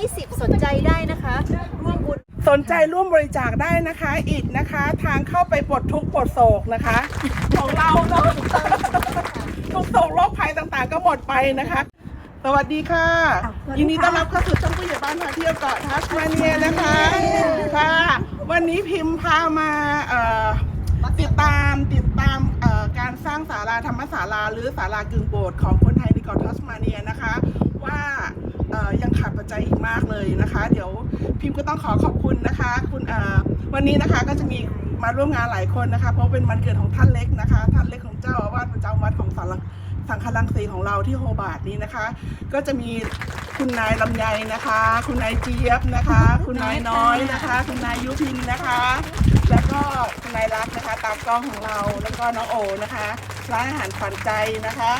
20 สนใจได้นะคะร่วมบุญสนใจร่วมบริจาคได้นะคะอีกนะคะ ทางเข้าไปปลดทุกข์ปลดโศกนะคะ ของเราเนาะทุกโศกโรคภัยต่างๆ ก็หมดไปนะคะ สวัสดีค่ะ ยินดีต้อนรับเข้าสู่ช่องผู้ใหญ่บ้านพาเที่ยวเกาะทัสมาเนียนะคะค่ะวันนี้พิมพ์พามาเอ่อติดตามติดตามเอ่อการสร้างศาลาธรรมศาลาหรือศาลากึ่งโบสถ์ของคนไทยในเกาะทัสมาเนียนะคะ ว่าเอ่อ ยังขาดปัจจัยอีกมากเลยนะคะ เดี๋ยวพิมพ์ก็ต้องขอขอบคุณนะคะ คุณวันนี้นะคะก็จะมีมาร่วมงานหลายคนนะคะ เพราะเป็นวันเกิดของท่านเล็กนะคะ ท่านเล็กของเจ้าอาวาสประจำวัดของสารสังฆลังสีของเราที่โฮบาร์ดนี้นะคะ ก็จะมีคุณนายลำไยนะคะ คุณนายเจี๊ยบนะคะ คุณนายน้อยนะคะ คุณนายยุพินนะคะ แล้วก็คุณนายรักนะคะ ตามกล้องของเราแล้วก็น้องโอนะคะร้านอาหารขวัญใจนะคะ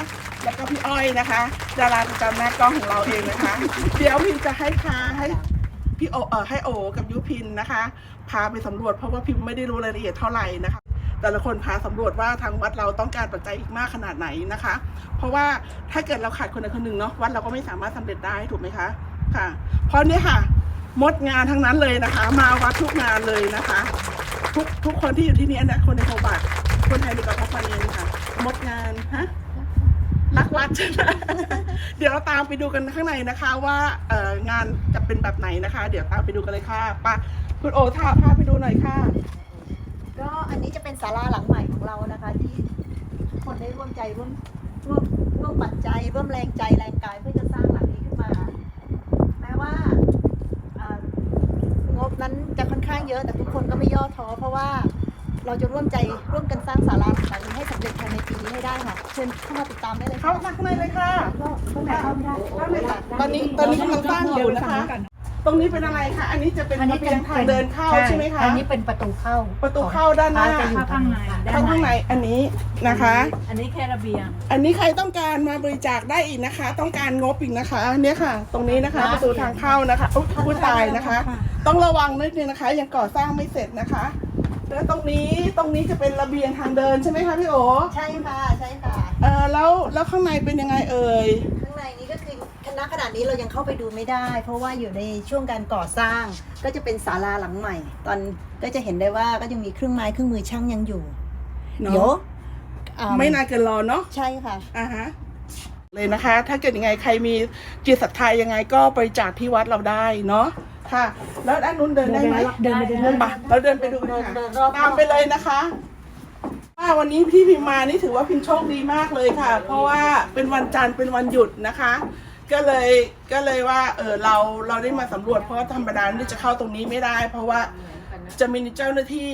แล้วก็พี่อ้อยนะคะ ดาราประจำหน้ากล้องของเราเองนะคะ เดี๋ยวพิมจะให้พาให้พี่โอเออให้โอกับยุพินนะคะ พาไปสำรวจเพราะว่าพิมไม่ได้รู้รายละเอียดเท่าไหร่นะคะ แต่ละคนพาสำรวจว่าทางวัดเราต้องการปัจจัยอีกมากขนาดไหนนะคะ เพราะว่าถ้าเกิดเราขาดคนใดคนหนึ่งเนาะวัดเราก็ไม่สามารถสำเร็จได้ถูกไหมคะค่ะ เพราะเนี่ยค่ะมดงานทั้งนั้นเลยนะคะ มาวัดทุกงานเลยนะคะ ทุกทุกคนที่อยู่ที่นี่นะคนในโคบัตคนไทยในกาะพังเองค่ะมดงานฮะ รักวัดใช่ไหมเดี๋ยวเราตามไปดูกันข้างในนะคะว่าเอ่องานจะเป็นแบบไหนนะคะ เดี๋ยวตามไปดูกันเลยค่ะไปะคุณโอท่าพาไปดูหน่อยค่ะ ก็อันนี้จะเป็นศาลาหลังใหม่ของเรานะคะ ที่คนได้ร่วมใจร่วมร่วมร่วมปัจจัยร่วมแรงใจแรงกายเพื่อจะสร้างหลังนี้ขึ้นมา แม้ว่าอ่างบนั้นจะค่อนข้างเยอะแต่ทุกคนก็ไม่ย่อท้อเพราะว่า เราจะร่วมใจร่วมกันสร้างศาลาหลังนี้ให้สำเร็จภายในปีนี้ให้ได้ค่ะ เชิญเข้ามาติดตามได้เลยเข้าค่ะข้างในเลยค่ะข้างในเข้าไม่ได้เข้าเลยค่ะตอนนี้ตอนนี้กำลังสร้างอยู่นะคะ ตรงนี้เป็นอะไรคะ อันนี้จะเป็นระเบียงทางเดินเข้าใช่ไหมคะ อันนี้เป็นประตูเข้าประตูเข้าด้านหน้า จะอยู่ข้างในข้างข้างในอันนี้นะคะ อันนี้แค่ระเบียง อันนี้ใครต้องการมาบริจาคได้อีกนะคะ ต้องการงบอีกนะคะ เนี่ยค่ะ ตรงนี้นะคะประตูทางเข้านะคะอุ๊ยผู้ตายนะคะ ต้องระวังนิดนึงนะคะ ยังก่อสร้างไม่เสร็จนะคะ แล้วตรงนี้ตรงนี้จะเป็นระเบียงทางเดินใช่ไหมคะพี่โอใช่ค่ะใช่ค่ะ เออแล้วแล้วข้างในเป็นยังไงเอ่ย ข้างในนี้ก็คือคณะขนาดนี้เรายังเข้าไปดูไม่ได้ เพราะว่าอยู่ในช่วงการก่อสร้าง ก็จะเป็นศาลาหลังใหม่ ตอนก็จะเห็นได้ว่าก็ยังมีเครื่องไม้เครื่องมือช่างยังอยู่เนอะ เดี๋ยวอ่ไม่นานเกินรอเนาะใช่ค่ะ อ่าฮะเลยนะคะ ถ้าเกิดยังไงใครมีจิตศรัทธายังไงก็บริจาคที่วัดเราได้เนาะ ค่ะ แล้วด้านนู้นเดินได้ไหมเดินไปเดินเดินไปเราเดินไปดูกันเดินค่ะเดินรอบตามไปเลยนะคะว่าวันนี้พี่พิมมานี่ถือว่าพิมโชคดีมากเลยค่ะ เพราะว่าเป็นวันจันทร์เป็นวันหยุดนะคะ ก็เลยก็เลยว่าเออเราเราได้มาสำรวจเพราะว่าธรรมดานี่จะเข้าตรงนี้ไม่ได้ เพราะว่าจะมีเจ้าหน้าที่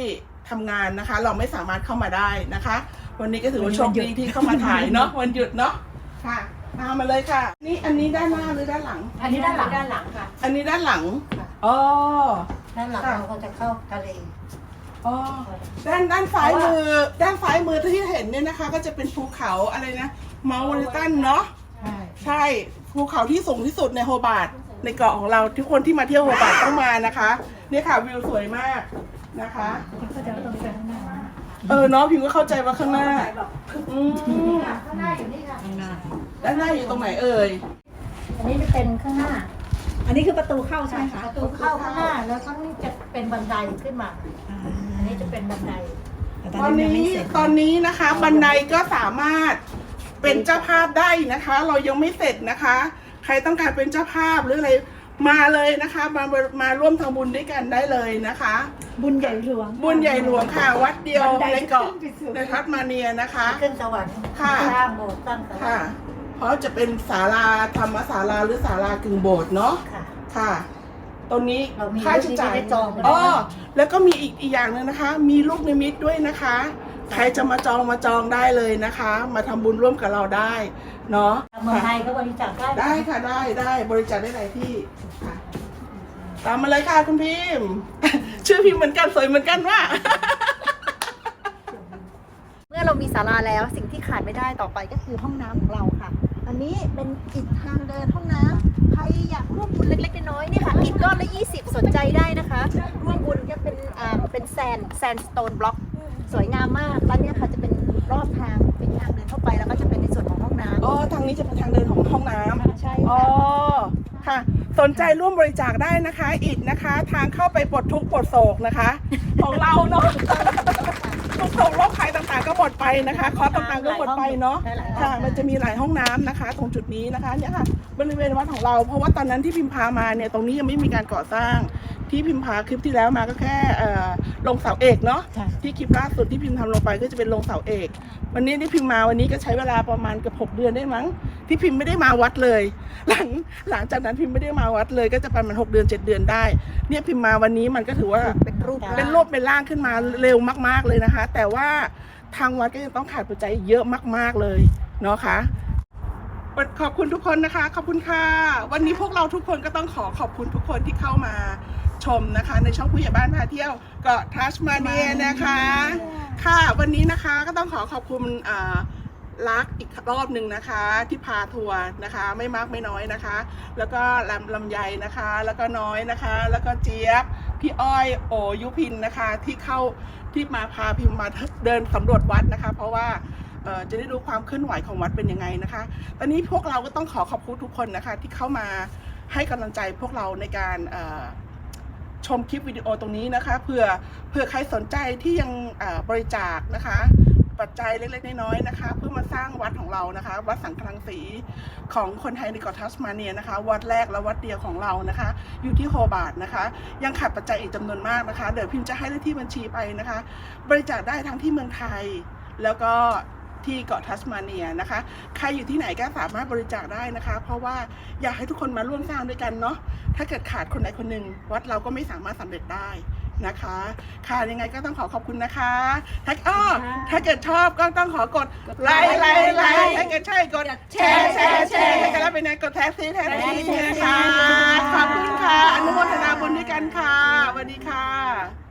ทำงานนะคะ เราไม่สามารถเข้ามาได้นะคะ วันนี้ก็ถือว่าโชคดีที่เข้ามาถ่ายเนาะวันหยุดเนาะค่ะตามมาเลยค่ะ นี่อันนี้ด้านหน้าหรือด้านหลัง อันนี้ด้านหลังด้านหลังค่ะ อันนี้ด้านหลังค่ะ อ๋อ ด้านหลังค่ะเราก็จะเข้าทะเล อ๋อ ด้านด้านซ้ายมือ ด้านซ้ายมือที่เห็นเนี่ยนะคะ ก็จะเป็นภูเขาอะไรนะเมาวอลิตันเนาะ ใช่ ใช่ภูเขาที่สูงที่สุดในโฮบาร์ดในเกาะของเราทุกคนที่มาเที่ยวโฮบาร์ดต้องมานะคะเนี่ยค่ะวิวสวยมากนะคะ ก็จะต้องไปข้างหน้าเออเนาะพิมก็เข้าใจว่าข้างหน้าอืมข้างหน้าอยู่นี่ค่ะข้างหน้าด้านหน้าอยู่ตรงไหนเอ่ย อันนี้จะเป็นข้างหน้าอั นนี้คือประตูเข้าใช่ไหมคะประตูเข้าข้างหน้าแล้วข้างนี้จะเป็นบันไดขึ้นมา อันนี้จะเป็นบันไดตอนนี้ตอนนี้นะคะบันไดก็สามารถเป็นเจ้าภาพได้นะคะ เรายังไม่เสร็จนะคะ ใครต้องการเป็นเจ้าภาพหรืออะไรมาเลยนะคะมามาร่วมทำบุญด้วยกันได้เลยนะคะ บุญใหญ่หลวงบุญใหญ่หลวงค่ะ วัดเดียวบันไดในเกาะขึ้นไปสู่ ในทัสมาเนียนะคะ ขึ้นสวรรค์ค่ะ สร้างโบสถ์สร้างศาลาค่ะเพราะจะเป็นศาลาธรรมศาลาหรือศาลากึ่งโบสถ์เนาะค่ะ ค่ะตรงนี้เรามีค่าใช้จ่ายลูกนิมิตได้จองไว้แล้วอ๋อแล้วก็มีอีกอีกอย่างหนึ่งนะคะ มีลูกนิมิตด้วยนะคะ ใครจะมาจองมาจองได้เลยนะคะ มาทำบุญร่วมกับเราได้เนาะเมืองไทยก็บริจาคได้ได้ค่ะได้ได้บริจาคได้หลายที่ค่ะตามมาเลยค่ะคุณพิมพ์ ชื่อพิมพ์เหมือนกันสวยเหมือนกันว่า เมื่อเรามีศาลาแล้วสิ่งที่ขาดไม่ได้ต่อไปก็คือห้องน้ำของเราค่ะ อันนี้เป็นอิฐทางเดินห้องน้ำใครอยากร่วมบุญเล็กๆน้อยๆเนี่ยค่ะอิฐก้อนละ 20 สนใจได้นะคะ ร่วมบุญก็เป็นอ่าเป็นแซนแซนสโตนบล็อก สวยงามมากแล้วเนี่ยค่ะจะเป็นรอบทางเป็นทางเดินเข้าไปแล้วก็จะเป็นในส่วนของห้องน้ำอ๋อทางนี้จะเป็นทางเดินของห้องน้ำใช่อ๋อค่ะค่ะ สนใจร่วมบริจาคได้นะคะ อิดนะคะ ทางเข้าไปปลดทุกข์ปลดโศกนะคะ ของเราเนาะทุกโศกโรคภัยต่างๆ ก็หมดไป นะคะคอร์สต่างๆก็หมดไปเนาะหลายห้องค่ะมันจะมีหลายห้องน้ำนะคะ ตรงจุดนี้นะคะเนี่ยค่ะบริเวณวัดของเรา เพราะว่าตอนนั้นที่พิมพามาเนี่ยตรงนี้ยังไม่มีการก่อสร้าง ที่พิมพาคลิปที่แล้วมาก็แค่เอ่อลงเสาเอกเนาะใช่ ที่คลิปล่าสุดที่พิมพ์ทำลงไปก็จะเป็นลงเสาเอก วันนี้ที่พิมพ์มาวันนี้ก็ใช้เวลาประมาณเกือบหกเดือนได้มั้ง ที่พิมพ์ไม่ได้มาวัดเลย หลังหลังจากนั้นพิมพ์ไม่ได้มาวัดเลย ก็จะประมาณหกเดือนเจ็ดเดือนได้ เนี่ยพิมพ์มาวันนี้มันก็ถือว่า เป็นรูป เป็นรูปเป็นร่างขึ้นมาเร็วมาก ๆ เลยนะคะ แต่ว่า ทางวัดก็ยังต้องขาดปัจจัยเยอะมาก ๆเลยเนาะคะขอบคุณทุกคนนะคะ ขอบคุณค่ะ วันนี้พวกเราทุกคนก็ต้องขอขอบคุณทุกคนที่เข้ามาชมนะคะ ในช่องผู้ใหญ่บ้านพาเที่ยวเกาะทัชมาเนียนะคะ ค่ะวันนี้นะคะก็ต้องขอขอบคุณอ่า รักอีกรอบหนึ่งนะคะ ที่พาทัวร์นะคะ ไม่มากไม่น้อยนะคะ แล้วก็ลำลำไยนะคะ แล้วก็น้อยนะคะ แล้วก็เจี๊ยบพี่อ้อยโอยุพินนะคะที่เข้าที่มาพาพิมมาเดินสำรวจวัดนะคะ เพราะว่าจะได้รู้ความเคลื่อนไหวของวัดเป็นยังไงนะคะ ตอนนี้พวกเราก็ต้องขอขอบคุณทุกคนนะคะ ที่เข้ามาให้กำลังใจพวกเราในการชมคลิปวิดีโอตรงนี้นะคะเผื่อเผื่อใครสนใจที่ยังบริจาคนะคะ ปัจจัยเล็กๆน้อยๆนะคะ เพื่อมาสร้างวัดของเรานะคะ วัดสังฆลังสีของคนไทยในเกาะทัสมาเนียนะคะ วัดแรกและวัดเดียวของเรานะคะ อยู่ที่โฮบาร์ดนะคะ ยังขาดปัจจัยอีกจำนวนมากนะคะเดี๋ยวพิมพ์จะให้เลขที่บัญชีไปนะคะ บริจาคได้ทั้งที่เมืองไทย แล้วก็ที่เกาะทัสมาเนียนะคะ ใครอยู่ที่ไหนก็สามารถบริจาคได้นะคะ เพราะว่าอยากให้ทุกคนมาร่วมสร้างด้วยกันเนาะ ถ้าเกิดขาดคนใดคนหนึ่งวัดเราก็ไม่สามารถสำเร็จได้ นะคะ ค่ะยังไงก็ต้องขอขอบคุณนะคะถ้าอ้อถ้าเกิดชอบก็ต้องขอกดไลค์ไลค์ไลค์ถ้าเกิดใช่กดแชร์แชร์แชร์ถ้าเกิดรับเป็นไงกดแท็กซี่แท็กซี่นะคะขอบคุณค่ะอนุโมทนาบุญด้วยกันค่ะสวัสดีค่ะ